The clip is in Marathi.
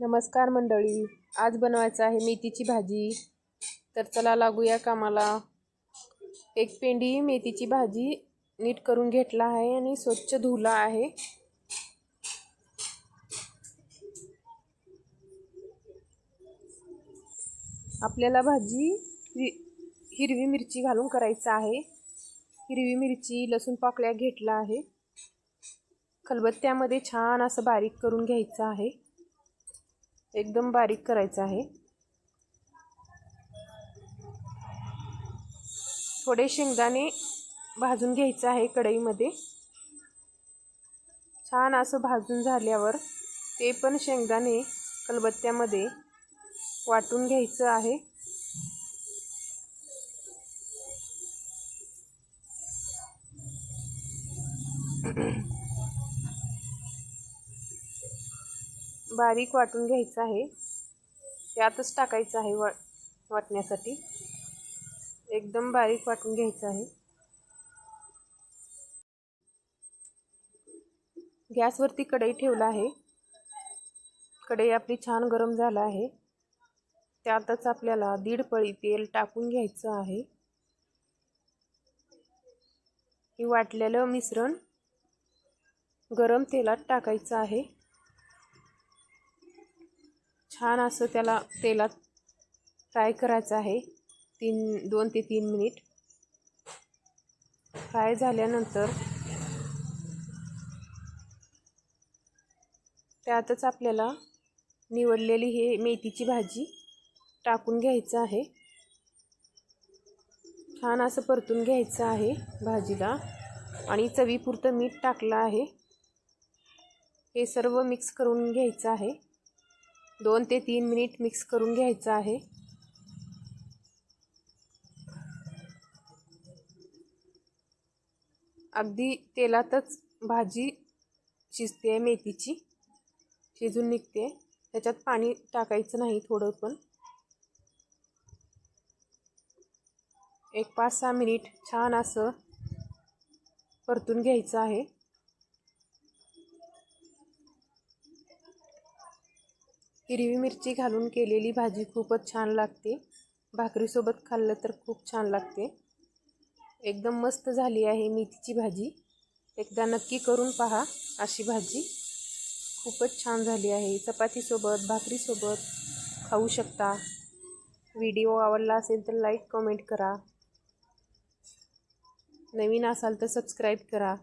नमस्कार मंडळी. आज बनवायचं आहे मेथीची भाजी. तर चला लागूया कामाला. एक पेंडी मेथीची भाजी नीट करून घेतला आहे आणि स्वच्छ धुला आहे. आपल्याला भाजी हि- हिरवी मिरची घालून करायचं आहे. हिरवी मिरची लसूण पाकळ्या घेतला आहे. खलबत्त्यामध्ये छान असं बारीक करून घ्यायचं आहे. एकदम बारीक करायचं आहे. थोडे शेंगदाणे भाजून घ्यायचं आहे कढईमध्ये. छान असं भाजून झाल्यावर ते पण शेंगदाणे कलबत्त्यामध्ये वाटून घ्यायचं आहे. बारीक वाटून घ्यायचं आहे. त्यातच टाकायचं आहे वा वाटण्यासाठी. एकदम बारीक वाटून घ्यायचं आहे. गॅसवरती कढई ठेवला आहे. कढई आपली छान गरम झाला आहे. त्यातच आपल्याला दीड पळी तेल टाकून घ्यायचं आहे. हे वाटलेलं मिश्रण गरम तेलात टाकायचं आहे. छान असं त्याला तेलात फ्राय करायचं आहे. तीन दोन ते तीन मिनिट फ्राय झाल्यानंतर त्यातच आपल्याला निवडलेली हे मेथीची भाजी टाकून घ्यायचं आहे. छान असं परतून घ्यायचं आहे भाजीला आणि चवीपुरतं मीठ टाकलं आहे. हे सर्व मिक्स करून घ्यायचं आहे. दोन ते तीन मिनिट मिक्स करून घ्यायचं आहे. अगदी तेलातच भाजी शिजते आहे मेथीची. शिजून निघते त्याच्यात पाणी टाकायचं नाही थोडं पण. एक पाच सहा मिनिट छान असं परतून घ्यायचं आहे. हिरवी मिरची घालून केलेली भाजी खूपच छान लागते. भाकरीसोबत खाल्लं तर खूप छान लागते. एकदम मस्त झाली आहे मेथीची भाजी. एकदा नक्की करून पहा अशी भाजी. खूपच छान झाली आहे. चपातीसोबत भाकरीसोबत खाऊ शकता. व्हिडिओ आवडला असेल तर लाईक कमेंट करा. नवीन असाल तर सबस्क्राईब करा.